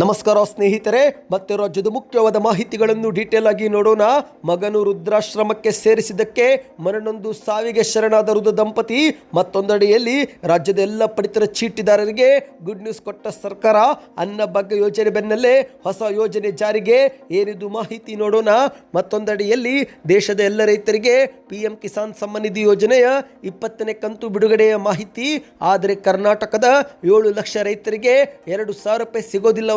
ನಮಸ್ಕಾರ ಸ್ನೇಹಿತರೆ, ಮತ್ತೆ ರಾಜ್ಯದ ಮುಖ್ಯವಾದ ಮಾಹಿತಿಗಳನ್ನು ಡೀಟೇಲ್ ಆಗಿ ನೋಡೋಣ. ಮಗನು ರುದ್ರಾಶ್ರಮಕ್ಕೆ ಸೇರಿಸಿದ್ದಕ್ಕೆ ಮನನೊಂದು ಸಾವಿಗೆ ಶರಣಾದ ವೃದ್ಧ ದಂಪತಿ ಮತ್ತೊಂದಡಿಯಲ್ಲಿ ರಾಜ್ಯದ ಎಲ್ಲ ಪಡಿತರ ಚೀಟಿದಾರರಿಗೆ ಗುಡ್ ನ್ಯೂಸ್ ಕೊಟ್ಟ ಸರ್ಕಾರ ಅನ್ನ ಬಗ್ಗೆ ಯೋಜನೆ ಬೆನ್ನಲ್ಲೇ ಹೊಸ ಯೋಜನೆ ಜಾರಿಗೆ ಏನಿದು ಮಾಹಿತಿ ನೋಡೋಣ. ಮತ್ತೊಂದಡಿಯಲ್ಲಿ ದೇಶದ ಎಲ್ಲ ರೈತರಿಗೆ ಪಿಎಂ ಕಿಸಾನ್ ಸಮ್ಮಾನ್ ನಿಧಿ ಯೋಜನೆಯ ಇಪ್ಪತ್ತನೇ ಕಂತು ಬಿಡುಗಡೆಯ ಮಾಹಿತಿ. ಆದರೆ ಕರ್ನಾಟಕದ ಏಳು ಲಕ್ಷ ರೈತರಿಗೆ ಎರಡು ಸಾವಿರ ರೂಪಾಯಿ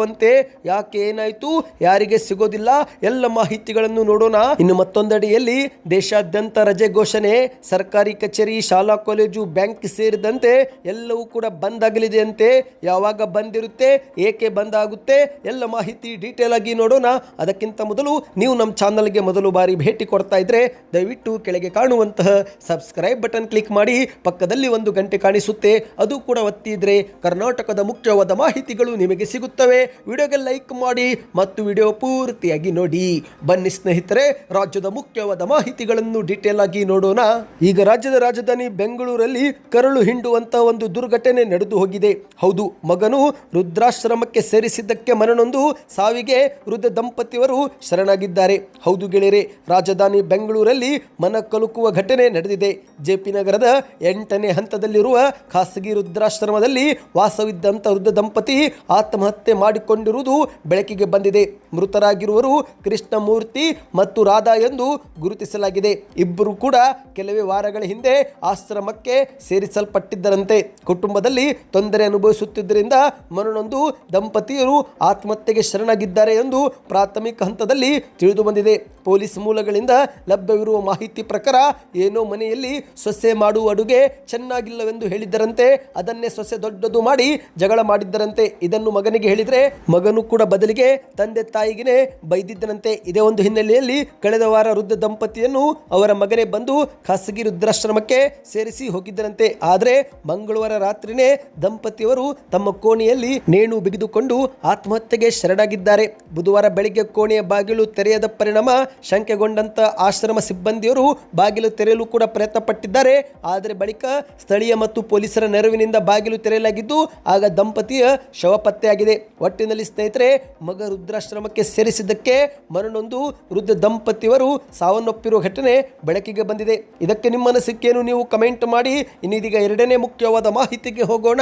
ಸಿಗೋದಿಲ್ಲವಂತೆ ಯಾಕೆ ಏನಾಯ್ತು? ಯಾರಿಗೆ ಸಿಗೋದಿಲ್ಲ? ಎಲ್ಲ ಮಾಹಿತಿಗಳನ್ನು ನೋಡೋಣ. ಇನ್ನು ಮತ್ತೊಂದಡಿಯಲ್ಲಿ ದೇಶಾದ್ಯಂತ ರಜೆ ಘೋಷಣೆ. ಸರ್ಕಾರಿ ಕಚೇರಿ, ಶಾಲಾ, ಕಾಲೇಜು, ಬ್ಯಾಂಕ್ ಸೇರಿದಂತೆ ಎಲ್ಲವೂ ಕೂಡ ಬಂದ್ ಆಗಲಿದೆ ಅಂತೆ ಯಾವಾಗ ಬಂದಿರುತ್ತೆ? ಏಕೆ ಬಂದ್ ಆಗುತ್ತೆ ಎಲ್ಲ ಮಾಹಿತಿ ಡೀಟೇಲ್ ಆಗಿ ನೋಡೋಣ. ಅದಕ್ಕಿಂತ ಮೊದಲು ನೀವು ನಮ್ಮ ಚಾನಲ್ಗೆ ಮೊದಲು ಬಾರಿ ಭೇಟಿ ಕೊಡ್ತಾ ಇದ್ರೆ ದಯವಿಟ್ಟು ಕೆಳಗೆ ಕಾಣುವಂತಹ ಸಬ್ಸ್ಕ್ರೈಬ್ ಬಟನ್ ಕ್ಲಿಕ್ ಮಾಡಿ. ಪಕ್ಕದಲ್ಲಿ ಒಂದು ಗಂಟೆ ಕಾಣಿಸುತ್ತೆ. ಅದು ಕೂಡ ಒತ್ತಿದ್ರೆ ಕರ್ನಾಟಕದ ಮುಖ್ಯವಾದ ಮಾಹಿತಿಗಳು ನಿಮಗೆ ಸಿಗುತ್ತವೆ. ವಿಡಿಯೋಗೆ ಲೈಕ್ ಮಾಡಿ ಮತ್ತು ವಿಡಿಯೋ ಪೂರ್ತಿಯಾಗಿ ನೋಡಿ. ಬನ್ನಿ ಸ್ನೇಹಿತರೆ, ರಾಜ್ಯದ ಮುಖ್ಯವಾದ ಮಾಹಿತಿಗಳನ್ನು ಡೀಟೇಲ್ ಆಗಿ ನೋಡೋಣ. ಈಗ ರಾಜ್ಯದ ರಾಜಧಾನಿ ಬೆಂಗಳೂರಲ್ಲಿ ಕರಳು ಹಿಂಡುವಂತಹ ಒಂದು ದುರ್ಘಟನೆ ನಡೆದು ಹೋಗಿದೆ. ಹೌದು, ಮಗನು ರುದ್ರಾಶ್ರಮಕ್ಕೆ ಸೇರಿಸಿದ್ದಕ್ಕೆ ಮನನೊಂದು ಸಾವಿಗೆ ವೃದ್ಧ ದಂಪತಿಯವರು ಶರಣಾಗಿದ್ದಾರೆ. ಹೌದು ಗೆಳೆಯರೆ, ರಾಜಧಾನಿ ಬೆಂಗಳೂರಲ್ಲಿ ಮನ ಕಲುಕುವ ಘಟನೆ ನಡೆದಿದೆ. ಜೆಪಿ ನಗರದ ಎಂಟನೇ ಹಂತದಲ್ಲಿರುವ ಖಾಸಗಿ ರುದ್ರಾಶ್ರಮದಲ್ಲಿ ವಾಸವಿದ್ದಂತ ವೃದ್ಧ ದಂಪತಿ ಆತ್ಮಹತ್ಯೆ ಮಾಡಿಕೊಂಡಿರುವುದು ಬೆಳಕಿಗೆ ಬಂದಿದೆ. ಮೃತರಾಗಿರುವರು ಕೃಷ್ಣಮೂರ್ತಿ ಮತ್ತು ರಾಧಾ ಎಂದು ಗುರುತಿಸಲಾಗಿದೆ. ಇಬ್ಬರು ಕೂಡ ಕೆಲವೇ ವಾರಗಳ ಹಿಂದೆ ಆಶ್ರಮಕ್ಕೆ ಸೇರಿಸಲ್ಪಟ್ಟಿದ್ದರಂತೆ. ಕುಟುಂಬದಲ್ಲಿ ತೊಂದರೆ ಅನುಭವಿಸುತ್ತಿದ್ದರಿಂದ ಮರಣೊಂದು ದಂಪತಿಯರು ಆತ್ಮಹತ್ಯೆಗೆ ಶರಣಾಗಿದ್ದಾರೆ ಎಂದು ಪ್ರಾಥಮಿಕ ಹಂತದಲ್ಲಿ ತಿಳಿದು ಬಂದಿದೆ. ಪೊಲೀಸ್ ಮೂಲಗಳಿಂದ ಲಭ್ಯವಿರುವ ಮಾಹಿತಿ ಪ್ರಕಾರ ಏನೋ ಮನೆಯಲ್ಲಿ ಸೊಸೆ ಮಾಡುವ ಅಡುಗೆ ಚೆನ್ನಾಗಿಲ್ಲವೆಂದು ಹೇಳಿದ್ದರಂತೆ. ಅದನ್ನೇ ಸೊಸೆ ದೊಡ್ಡದು ಮಾಡಿ ಜಗಳ ಮಾಡಿದ್ದರಂತೆ. ಇದನ್ನು ಮಗನಿಗೆ ಹೇಳಿದ್ರೆ ಮಗನು ಕೂಡ ಬದಲಿಗೆ ತಂದೆ ತಾಯಿಗೆ ಬೈದಿದ್ದನಂತೆ. ಇದೇ ಒಂದು ಹಿನ್ನೆಲೆಯಲ್ಲಿ ಕಳೆದ ವಾರ ವೃದ್ಧ ದಂಪತಿಯನ್ನು ಅವರ ಮಗನೇ ಬಂದು ಖಾಸಗಿ ರುದ್ರಾಶ್ರಮಕ್ಕೆ ಸೇರಿಸಿ ಹೋಗಿದ್ದನಂತೆ. ಆದರೆ ಮಂಗಳವಾರ ರಾತ್ರಿನೇ ದಂಪತಿಯವರು ತಮ್ಮ ಕೋಣೆಯಲ್ಲಿ ನೇಣು ಬಿಗಿದುಕೊಂಡು ಆತ್ಮಹತ್ಯೆಗೆ ಶರಣಾಗಿದ್ದಾರೆ. ಬುಧವಾರ ಬೆಳಿಗ್ಗೆ ಕೋಣೆಯ ಬಾಗಿಲು ತೆರೆಯದ ಪರಿಣಾಮ ಶಂಕೆಗೊಂಡಂತ ಆಶ್ರಮ ಸಿಬ್ಬಂದಿಯವರು ಬಾಗಿಲು ತೆರೆಯಲು ಕೂಡ ಪ್ರಯತ್ನ ಪಟ್ಟಿದ್ದಾರೆ ಆದರೆ ಬಳಿಕ ಸ್ಥಳೀಯ ಮತ್ತು ಪೊಲೀಸರ ನೆರವಿನಿಂದ ಬಾಗಿಲು ತೆರೆಯಲಾಗಿದ್ದು, ಆಗ ದಂಪತಿಯ ಶವ ಪತ್ತೆಯಾಗಿದೆ ಒಟ್ಟಿನಲ್ಲಿ ಸ್ನೇಹಿತರೆ, ಮಗ ರುದ್ರಾಶ್ರಮಕ್ಕೆ ಸೇರಿಸಿದ್ದಕ್ಕೆ ಮರಣೊಂದು ವೃದ್ಧ ದಂಪತಿಯವರು ಸಾವನ್ನಪ್ಪಿರುವ ಘಟನೆ ಬೆಳಕಿಗೆ ಬಂದಿದೆ. ಇದಕ್ಕೆ ನಿಮ್ಮ ಅನಿಸಿಕೆಯನ್ನು ನೀವು ಕಮೆಂಟ್ ಮಾಡಿ. ಇನ್ನಿದೀಗ ಎರಡನೇ ಮುಖ್ಯವಾದ ಮಾಹಿತಿಗೆ ಹೋಗೋಣ.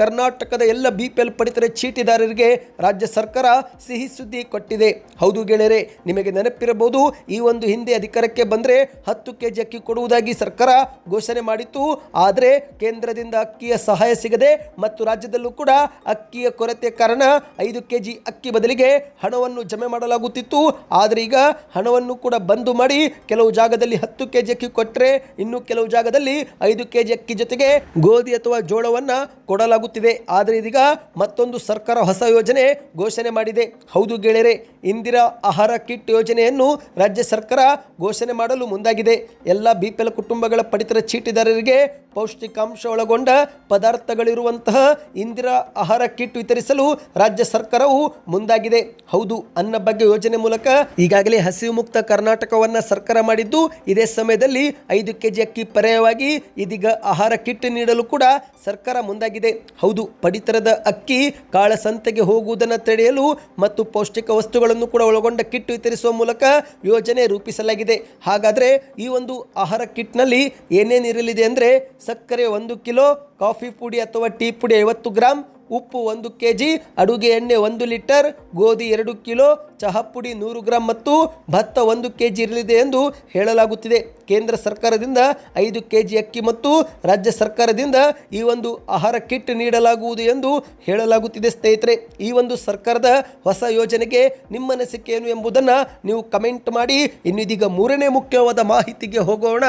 ಕರ್ನಾಟಕದ ಎಲ್ಲ ಬಿ ಪಿ ಎಲ್ ಪಡಿತರ ಚೀಟಿದಾರರಿಗೆ ರಾಜ್ಯ ಸರ್ಕಾರ ಸಿಹಿ ಸುದ್ದಿ ಕೊಟ್ಟಿದೆ. ಹೌದು ಗೆಳೆಯರೆ, ನಿಮಗೆ ನೆನಪಿರಬಹುದು, ಈ ಒಂದು ಹಿಂದೆ ಅಧಿಕಾರಕ್ಕೆ ಬಂದರೆ ಹತ್ತು ಕೆ ಜಿ ಅಕ್ಕಿ ಕೊಡುವುದಾಗಿ ಸರ್ಕಾರ ಘೋಷಣೆ ಮಾಡಿತ್ತು. ಆದರೆ ಕೇಂದ್ರದಿಂದ ಅಕ್ಕಿಯ ಸಹಾಯ ಸಿಗದೆ ಮತ್ತು ರಾಜ್ಯದಲ್ಲೂ ಕೂಡ ಅಕ್ಕಿಯ ಕೊರತೆ ಕಾರಣ ಐದು ಕೆ ಜಿ ಅಕ್ಕಿ ಬದಲಿಗೆ ಹಣವನ್ನು ಜಮೆ ಮಾಡಲಾಗುತ್ತಿತ್ತು. ಆದರೆ ಈಗ ಹಣವನ್ನು ಕೂಡ ಬಂದು ಮಾಡಿ ಕೆಲವು ಜಾಗದಲ್ಲಿ ಹತ್ತು ಕೆ ಜಿ ಅಕ್ಕಿ ಕೊಟ್ಟರೆ ಇನ್ನು ಕೆಲವು ಜಾಗದಲ್ಲಿ ಐದು ಕೆ ಜಿ ಅಕ್ಕಿ ಜೊತೆಗೆ ಗೋಧಿ ಅಥವಾ ಜೋಳವನ್ನು ಕೊಡಲಾಗುತ್ತಿದೆ. ಆದರೆ ಇದೀಗ ಮತ್ತೊಂದು ಸರ್ಕಾರ ಹೊಸ ಯೋಜನೆ ಘೋಷಣೆ ಮಾಡಿದೆ. ಹೌದು ಗೆಳೆಯರೆ, ಇಂದಿರಾ ಆಹಾರ ಕಿಟ್ ಯೋಜನೆಯನ್ನು ರಾಜ್ಯ ಸರ್ಕಾರ ಘೋಷಣೆ ಮಾಡಲು ಮುಂದಾಗಿದೆ. ಎಲ್ಲ ಬಿ ಪಿ ಎಲ್ ಕುಟುಂಬಗಳ ಪಡಿತರ ಚೀಟಿದಾರರಿಗೆ ಪೌಷ್ಟಿಕಾಂಶ ಒಳಗೊಂಡ ಪದಾರ್ಥಗಳಿರುವಂತಹ ಇಂದಿರಾ ಆಹಾರ ಕಿಟ್ ವಿತರಿಸಲು ರಾಜ್ಯ ಸರ್ಕಾರವು ಮುಂದಾಗಿದೆ. ಹೌದು ಅನ್ನ ಬಗ್ಗೆ ಯೋಜನೆ ಮೂಲಕ ಈಗಾಗಲೇ ಹಸಿವು ಮುಕ್ತ ಕರ್ನಾಟಕವನ್ನ ಸರ್ಕಾರ ಮಾಡಿದ್ದು, ಇದೇ ಸಮಯದಲ್ಲಿ ಐದು ಕೆಜಿ ಅಕ್ಕಿ ಪರ್ಯಾಯವಾಗಿ ಇದೀಗ ಆಹಾರ ಕಿಟ್ ನೀಡಲು ಕೂಡ ಸರ್ಕಾರ ಮುಂದಾಗಿದೆ. ಹೌದು, ಪಡಿತರದ ಅಕ್ಕಿ ಕಾಳಸಂತೆಗೆ ಹೋಗುವುದನ್ನು ತಡೆಯಲು ಮತ್ತು ಪೌಷ್ಟಿಕ ವಸ್ತುಗಳನ್ನು ಕೂಡ ಒಳಗೊಂಡ ಕಿಟ್ ವಿತರಿಸುವ ಮೂಲಕ ಯೋಜನೆ ರೂಪಿಸಲಾಗಿದೆ. ಹಾಗಾದರೆ ಈ ಒಂದು ಆಹಾರ ಕಿಟ್ನಲ್ಲಿ ಏನೇನಿರಲಿದೆ ಅಂದರೆ ಸಕ್ಕರೆ ಒಂದು ಕಿಲೋ, ಕಾಫಿ ಪುಡಿ ಅಥವಾ ಟೀ ಪುಡಿ ಐವತ್ತು ಗ್ರಾಮ್ ಉಪ್ಪು ಒಂದು ಕೆ ಜಿ ಅಡುಗೆ ಎಣ್ಣೆ ಒಂದು ಲೀಟರ್ ಗೋಧಿ ಎರಡು ಕಿಲೋ ಚಹಾಪುಡಿ ನೂರು ಗ್ರಾಂ ಮತ್ತು ಭತ್ತ ಒಂದು ಕೆ ಜಿ ಇರಲಿದೆ ಎಂದು ಹೇಳಲಾಗುತ್ತಿದೆ. ಕೇಂದ್ರ ಸರ್ಕಾರದಿಂದ ಐದು ಕೆ ಜಿ ಅಕ್ಕಿ ಮತ್ತು ರಾಜ್ಯ ಸರ್ಕಾರದಿಂದ ಈ ಒಂದು ಆಹಾರ ಕಿಟ್ ನೀಡಲಾಗುವುದು ಎಂದು ಹೇಳಲಾಗುತ್ತಿದೆ ಸ್ನೇಹಿತರೆ. ಈ ಒಂದು ಸರ್ಕಾರದ ಹೊಸ ಯೋಜನೆಗೆ ನಿಮ್ಮ ಅನಿಸಿಕೆ ಏನು ಎಂಬುದನ್ನು ನೀವು ಕಮೆಂಟ್ ಮಾಡಿ. ಇನ್ನಿದೀಗ ಮೂರನೇ ಮುಖ್ಯವಾದ ಮಾಹಿತಿಗೆ ಹೋಗೋಣ.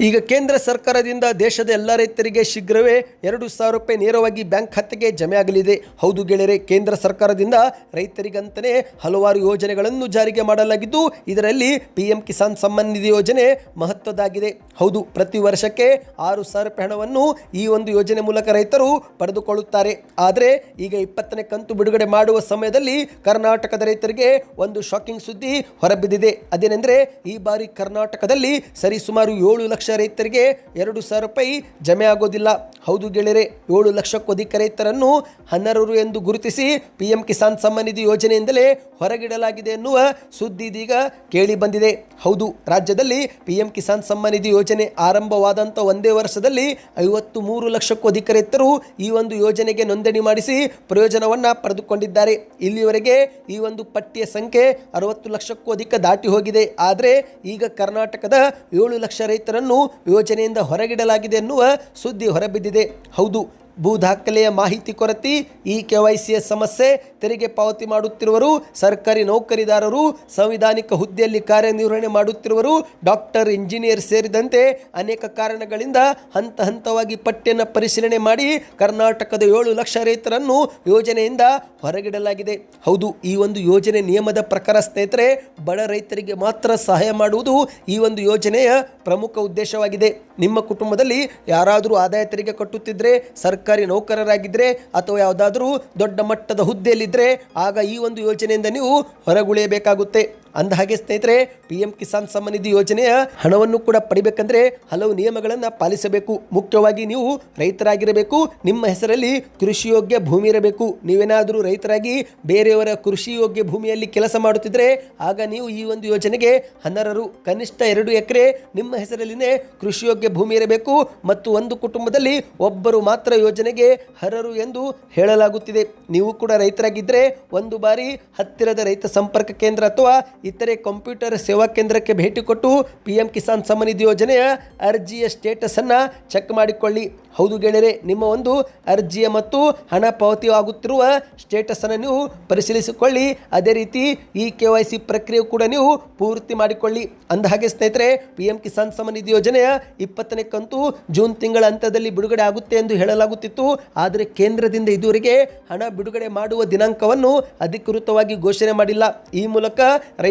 ಈಗ ಕೇಂದ್ರ ಸರ್ಕಾರದಿಂದ ದೇಶದ ಎಲ್ಲ ರೈತರಿಗೆ ಶೀಘ್ರವೇ ಎರಡು ಸಾವಿರ ರೂಪಾಯಿ ನೇರವಾಗಿ ಬ್ಯಾಂಕ್ ಖಾತೆಗೆ ಜಮೆ ಆಗಲಿದೆ. ಹೌದು ಗೆಳೆಯರೆ, ಕೇಂದ್ರ ಸರ್ಕಾರದಿಂದ ರೈತರಿಗಂತಲೇ ಹಲವಾರು ಯೋಜನೆಗಳನ್ನು ಜಾರಿಗೆ ಮಾಡಲಾಗಿದ್ದು, ಇದರಲ್ಲಿ ಪಿ ಎಂ ಕಿಸಾನ್ ಸಮ್ಮಾನ್ ನಿಧಿ ಯೋಜನೆ ಮಹತ್ವದ್ದಾಗಿದೆ ಹೌದು, ಪ್ರತಿ ವರ್ಷಕ್ಕೆ ಆರು ಸಾವಿರ ರೂಪಾಯಿ ಹಣವನ್ನು ಈ ಒಂದು ಯೋಜನೆ ಮೂಲಕ ರೈತರು ಪಡೆದುಕೊಳ್ಳುತ್ತಾರೆ. ಆದರೆ, ಈಗ ಇಪ್ಪತ್ತನೇ ಕಂತು ಬಿಡುಗಡೆ ಮಾಡುವ ಸಮಯದಲ್ಲಿ ಕರ್ನಾಟಕದ ರೈತರಿಗೆ ಒಂದು ಶಾಕಿಂಗ್ ಸುದ್ದಿ ಹೊರಬಿದ್ದಿದೆ. ಅದೇನೆಂದರೆ, ಈ ಬಾರಿ ಕರ್ನಾಟಕದಲ್ಲಿ ಸರಿಸುಮಾರು ಏಳು ಲಕ್ಷ ಲಕ್ಷ ರೈತರಿಗೆ ಎರಡು ಸಾವಿರ ರೂಪಾಯಿ ಜಮೆ ಆಗೋದಿಲ್ಲ. ಹೌದು ಗೆಳೆಯರೆ, ಏಳು ಲಕ್ಷಕ್ಕೂ ಅಧಿಕ ರೈತರನ್ನು ಅನರ್ಹರು ಎಂದು ಗುರುತಿಸಿ ಪಿ ಎಂ ಕಿಸಾನ್ ಸಮ್ಮಾನ್ ನಿಧಿ ಯೋಜನೆಯಿಂದಲೇ ಹೊರಗಿಡಲಾಗಿದೆ ಎನ್ನುವ ಸುದ್ದಿ ಇದೀಗ ಕೇಳಿ ಬಂದಿದೆ. ಹೌದು, ರಾಜ್ಯದಲ್ಲಿ ಪಿ ಎಂ ಕಿಸಾನ್ ಸಮ್ಮಾನ್ ನಿಧಿ ಯೋಜನೆ ಆರಂಭವಾದಂಥ ಒಂದೇ ವರ್ಷದಲ್ಲಿ ಐವತ್ತು ಮೂರು ಲಕ್ಷಕ್ಕೂ ಅಧಿಕ ರೈತರು ಈ ಒಂದು ಯೋಜನೆಗೆ ನೋಂದಣಿ ಮಾಡಿಸಿ ಪ್ರಯೋಜನವನ್ನು ಪಡೆದುಕೊಂಡಿದ್ದಾರೆ. ಇಲ್ಲಿವರೆಗೆ ಈ ಒಂದು ಪಟ್ಟಿಯ ಸಂಖ್ಯೆ ಅರವತ್ತು ಲಕ್ಷಕ್ಕೂ ಅಧಿಕ ದಾಟಿ ಹೋಗಿದೆ. ಆದರೆ ಈಗ ಕರ್ನಾಟಕದ ಏಳು ಲಕ್ಷ ರೈತರನ್ನು ಯೋಜನೆಯಿಂದ ಹೊರಗಿಡಲಾಗಿದೆ ಎನ್ನುವ ಸುದ್ದಿ ಹೊರಬಿದ್ದಿದೆ. ಹೌದು ಭೂ ದಾಖಲೆಯ ಮಾಹಿತಿ ಕೊರತೆ ಇ ಕೆ ವೈ ಸಿಯ ಸಮಸ್ಯೆ, ತೆರಿಗೆ ಪಾವತಿ ಮಾಡುತ್ತಿರುವರು, ಸರ್ಕಾರಿ ನೌಕರಿದಾರರು, ಸಂವಿಧಾನಿಕ ಹುದ್ದೆಯಲ್ಲಿ ಕಾರ್ಯನಿರ್ವಹಣೆ ಮಾಡುತ್ತಿರುವರು, ಡಾಕ್ಟರ್, ಇಂಜಿನಿಯರ್ ಸೇರಿದಂತೆ ಅನೇಕ ಕಾರಣಗಳಿಂದ ಹಂತ ಹಂತವಾಗಿ ಪಟ್ಟಿಯನ್ನು ಪರಿಶೀಲನೆ ಮಾಡಿ ಕರ್ನಾಟಕದ ಏಳು ಲಕ್ಷ ರೈತರನ್ನು ಯೋಜನೆಯಿಂದ ಹೊರಗಿಡಲಾಗಿದೆ. ಹೌದು, ಈ ಒಂದು ಯೋಜನೆ ನಿಯಮದ ಪ್ರಕಾರ ಸ್ನೇಹಿತರೆ, ಬಡ ರೈತರಿಗೆ ಮಾತ್ರ ಸಹಾಯ ಮಾಡುವುದು ಈ ಒಂದು ಯೋಜನೆಯ ಪ್ರಮುಖ ಉದ್ದೇಶವಾಗಿದೆ. ನಿಮ್ಮ ಕುಟುಂಬದಲ್ಲಿ ಯಾರಾದರೂ ಆದಾಯ ತೆರಿಗೆ ಕಟ್ಟುತ್ತಿದ್ದರೆ ಸರ್ಕಾರಿ ನೌಕರರಾಗಿದ್ದರೆ ಅಥವಾ ಯಾವುದಾದರೂ ದೊಡ್ಡ ಮಟ್ಟದ ಹುದ್ದೆಯಲ್ಲಿದ್ದರೆ ಆಗ ಈ ಒಂದು ಯೋಜನೆಯಿಂದ ನೀವು ಹೊರಗುಳಿಯಬೇಕಾಗುತ್ತೆ. ಅಂದಹಾಗೆ ಸ್ನೇಹಿತರೆ ಪಿ ಎಂ ಕಿಸಾನ್ ಸಮ್ಮಾನ್ ನಿಧಿ ಯೋಜನೆಯ ಹಣವನ್ನು ಕೂಡ ಪಡಿಬೇಕಂದ್ರೆ ಹಲವು ನಿಯಮಗಳನ್ನು ಪಾಲಿಸಬೇಕು. ಮುಖ್ಯವಾಗಿ ನೀವು ರೈತರಾಗಿರಬೇಕು, ನಿಮ್ಮ ಹೆಸರಲ್ಲಿ ಕೃಷಿಯೋಗ್ಯ ಭೂಮಿ ಇರಬೇಕು. ನೀವೇನಾದರೂ ರೈತರಾಗಿ ಬೇರೆಯವರ ಕೃಷಿ ಯೋಗ್ಯ ಭೂಮಿಯಲ್ಲಿ ಕೆಲಸ ಮಾಡುತ್ತಿದ್ದರೆ ಆಗ ನೀವು ಈ ಒಂದು ಯೋಜನೆಗೆ ಅನರ್ಹರು ಕನಿಷ್ಠ ಎರಡು ಎಕರೆ ನಿಮ್ಮ ಹೆಸರಲ್ಲಿನೇ ಕೃಷಿಯೋಗ್ಯ ಭೂಮಿ ಇರಬೇಕು ಮತ್ತು ಒಂದು ಕುಟುಂಬದಲ್ಲಿ ಒಬ್ಬರು ಮಾತ್ರ ಯೋಜನೆಗೆ ಅರ್ಹರು ಎಂದು ಹೇಳಲಾಗುತ್ತಿದೆ. ನೀವು ಕೂಡ ರೈತರಾಗಿದ್ದರೆ ಒಂದು ಬಾರಿ ಹತ್ತಿರದ ರೈತ ಸಂಪರ್ಕ ಕೇಂದ್ರ ಅಥವಾ ಇತರೆ ಕಂಪ್ಯೂಟರ್ ಸೇವಾ ಕೇಂದ್ರಕ್ಕೆ ಭೇಟಿ ಕೊಟ್ಟು ಪಿ ಎಂ ಕಿಸಾನ್ ಸಮ್ಮಾನ್ ನಿಧಿ ಯೋಜನೆಯ ಅರ್ಜಿಯ ಸ್ಟೇಟಸನ್ನು ಚೆಕ್ ಮಾಡಿಕೊಳ್ಳಿ. ಹೌದು ಗೆಳೆಯರೆ, ನಿಮ್ಮ ಒಂದು ಅರ್ಜಿಯ ಮತ್ತು ಹಣ ಪಾವತಿ ಆಗುತ್ತಿರುವ ಸ್ಟೇಟಸನ್ನು ನೀವು ಪರಿಶೀಲಿಸಿಕೊಳ್ಳಿ. ಅದೇ ರೀತಿ ಈ ಕೆ ವೈ ಸಿ ಪ್ರಕ್ರಿಯೆ ಕೂಡ ನೀವು ಪೂರ್ತಿ ಮಾಡಿಕೊಳ್ಳಿ. ಅಂದಹಾಗೆ ಸ್ನೇಹಿತರೆ ಪಿ ಎಂ ಕಿಸಾನ್ ಸಮ್ಮಾನ್ ನಿಧಿ ಯೋಜನೆಯ ಇಪ್ಪತ್ತನೇ ಕಂತು ಜೂನ್ ತಿಂಗಳ ಹಂತದಲ್ಲಿ ಬಿಡುಗಡೆ ಆಗುತ್ತೆ ಎಂದು ಹೇಳಲಾಗುತ್ತಿತ್ತು. ಆದರೆ ಕೇಂದ್ರದಿಂದ ಇದುವರೆಗೆ ಹಣ ಬಿಡುಗಡೆ ಮಾಡುವ ದಿನಾಂಕವನ್ನು ಅಧಿಕೃತವಾಗಿ ಘೋಷಣೆ ಮಾಡಿಲ್ಲ. ಈ ಮೂಲಕ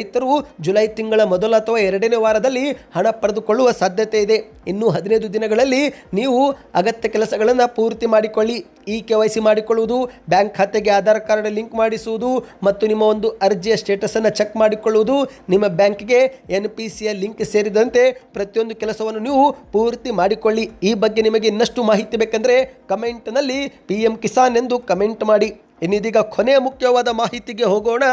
ರೈತರು ಜುಲೈ ತಿಂಗಳ ಮೊದಲ ಅಥವಾ ಎರಡನೇ ವಾರದಲ್ಲಿ ಹಣ ಪಡೆದುಕೊಳ್ಳುವ ಸಾಧ್ಯತೆ ಇದೆ. ಇನ್ನು ಹದಿನೈದು ದಿನಗಳಲ್ಲಿ ನೀವು ಅಗತ್ಯ ಕೆಲಸಗಳನ್ನು ಪೂರ್ತಿ ಮಾಡಿಕೊಳ್ಳಿ. ಇ ಕೆ ವೈ ಸಿ ಮಾಡಿಕೊಳ್ಳುವುದು, ಬ್ಯಾಂಕ್ ಖಾತೆಗೆ ಆಧಾರ್ ಕಾರ್ಡ್ ಲಿಂಕ್ ಮಾಡಿಸುವುದು ಮತ್ತು ನಿಮ್ಮ ಒಂದು ಅರ್ಜಿಯ ಸ್ಟೇಟಸನ್ನು ಚೆಕ್ ಮಾಡಿಕೊಳ್ಳುವುದು, ನಿಮ್ಮ ಬ್ಯಾಂಕ್ಗೆ ಎನ್ ಪಿ ಸಿಯ ಲಿಂಕ್ ಸೇರಿದಂತೆ ಪ್ರತಿಯೊಂದು ಕೆಲಸವನ್ನು ನೀವು ಪೂರ್ತಿ ಮಾಡಿಕೊಳ್ಳಿ. ಈ ಬಗ್ಗೆ ನಿಮಗೆ ಇನ್ನಷ್ಟು ಮಾಹಿತಿ ಬೇಕೆಂದರೆ ಕಮೆಂಟ್ನಲ್ಲಿ ಪಿ ಎಂ ಕಿಸಾನ್ ಎಂದು ಕಮೆಂಟ್ ಮಾಡಿ. ಇನ್ನಿದೀಗ ಕೊನೆಯ ಮುಖ್ಯವಾದ ಮಾಹಿತಿಗೆ ಹೋಗೋಣ.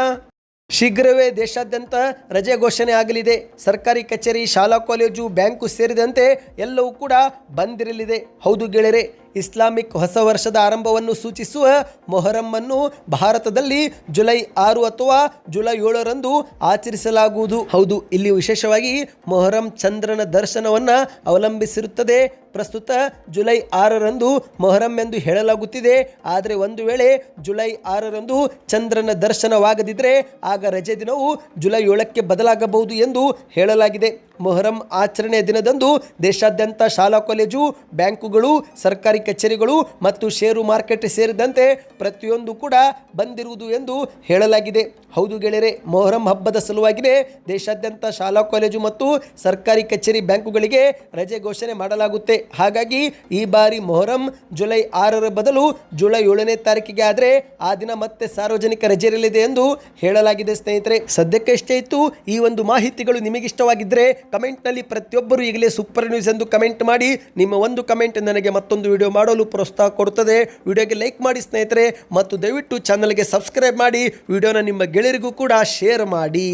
ಶೀಘ್ರವೇ ದೇಶಾದ್ಯಂತ ರಜೆ ಘೋಷಣೆ ಆಗಲಿದೆ. ಸರ್ಕಾರಿ ಕಚೇರಿ, ಶಾಲಾ, ಕಾಲೇಜು, ಬ್ಯಾಂಕು ಸೇರಿದಂತೆ ಎಲ್ಲವೂ ಕೂಡ ಬಂದಿರಲಿದೆ. ಹೌದು ಗೆಳೆಯರೆ ಇಸ್ಲಾಮಿಕ್ ಹೊಸ ವರ್ಷದ ಆರಂಭವನ್ನು ಸೂಚಿಸುವ ಮೊಹರಮ್ಮನ್ನು ಭಾರತದಲ್ಲಿ ಜುಲೈ ಆರು ಅಥವಾ ಜುಲೈ ಏಳರಂದು ಆಚರಿಸಲಾಗುವುದು. ಹೌದು, ಇಲ್ಲಿ ವಿಶೇಷವಾಗಿ ಮೊಹರಂ ಚಂದ್ರನ ದರ್ಶನವನ್ನು ಅವಲಂಬಿಸಿರುತ್ತದೆ. ಪ್ರಸ್ತುತ ಜುಲೈ ಆರರಂದು ಮೊಹರಂ ಎಂದು ಹೇಳಲಾಗುತ್ತಿದೆ. ಆದರೆ ಒಂದು ವೇಳೆ ಜುಲೈ ಆರರಂದು ಚಂದ್ರನ ದರ್ಶನವಾಗದಿದ್ದರೆ ಆಗ ರಜೆ ದಿನವು ಜುಲೈ ಏಳಕ್ಕೆ ಬದಲಾಗಬಹುದು ಎಂದು ಹೇಳಲಾಗಿದೆ. ಮೊಹರಂ ಆಚರಣೆಯ ದಿನದಂದು ದೇಶಾದ್ಯಂತ ಶಾಲಾ ಕಾಲೇಜು, ಬ್ಯಾಂಕುಗಳು, ಸರ್ಕಾರಿ ಕಚೇರಿಗಳು ಮತ್ತು ಷೇರು ಮಾರ್ಕೆಟ್ ಸೇರಿದಂತೆ ಪ್ರತಿಯೊಂದು ಕೂಡ ಬಂದಿರುವುದು ಎಂದು ಹೇಳಲಾಗಿದೆ. ಹೌದು ಗೆಳೆಯರೆ, ಮೊಹರಂ ಹಬ್ಬದ ಸಲುವಾಗಿಯೇ ದೇಶಾದ್ಯಂತ ಶಾಲಾ ಕಾಲೇಜು ಮತ್ತು ಸರ್ಕಾರಿ ಕಚೇರಿ ಬ್ಯಾಂಕುಗಳಿಗೆ ರಜೆ ಘೋಷಣೆ ಮಾಡಲಾಗುತ್ತೆ. ಹಾಗಾಗಿ ಈ ಬಾರಿ ಮೊಹರಂ ಜುಲೈ ಆರರ ಬದಲು ಜುಲೈ ಏಳನೇ ತಾರೀಕಿಗೆ ಆದರೆ ಆ ದಿನ ಮತ್ತೆ ಸಾರ್ವಜನಿಕ ರಜೆ ಇರಲಿದೆ ಎಂದು ಹೇಳಲಾಗಿದೆ ಸ್ನೇಹಿತರೆ. ಸದ್ಯಕ್ಕೆ ಇಷ್ಟೇ ಇತ್ತು, ಈ ಒಂದು ಮಾಹಿತಿಗಳು ನಿಮಗಿಷ್ಟವಾಗಿದ್ದರೆ ಕಮೆಂಟ್ನಲ್ಲಿ ಪ್ರತಿಯೊಬ್ಬರು ಈಗಲೇ ಸೂಪರ್ ನ್ಯೂಸ್ ಎಂದು ಕಮೆಂಟ್ ಮಾಡಿ, ನಿಮ್ಮ ಒಂದು ಕಮೆಂಟ್ ನನಗೆ ಮತ್ತೊಂದು ವಿಡಿಯೋ ಮಾಡಲು ಪ್ರೋತ್ಸಾಹ ಕೊಡುತ್ತದೆ. ವಿಡಿಯೋಗೆ ಲೈಕ್ ಮಾಡಿ ಸ್ನೇಹಿತರೆ, ಮತ್ತು ದಯವಿಟ್ಟು ಚಾನಲ್ಗೆ ಸಬ್ಸ್ಕ್ರೈಬ್ ಮಾಡಿ ವಿಡಿಯೋನ ನಿಮ್ಮ ಗೆಳೆಯರಿಗೂ ಕೂಡ ಶೇರ್ ಮಾಡಿ.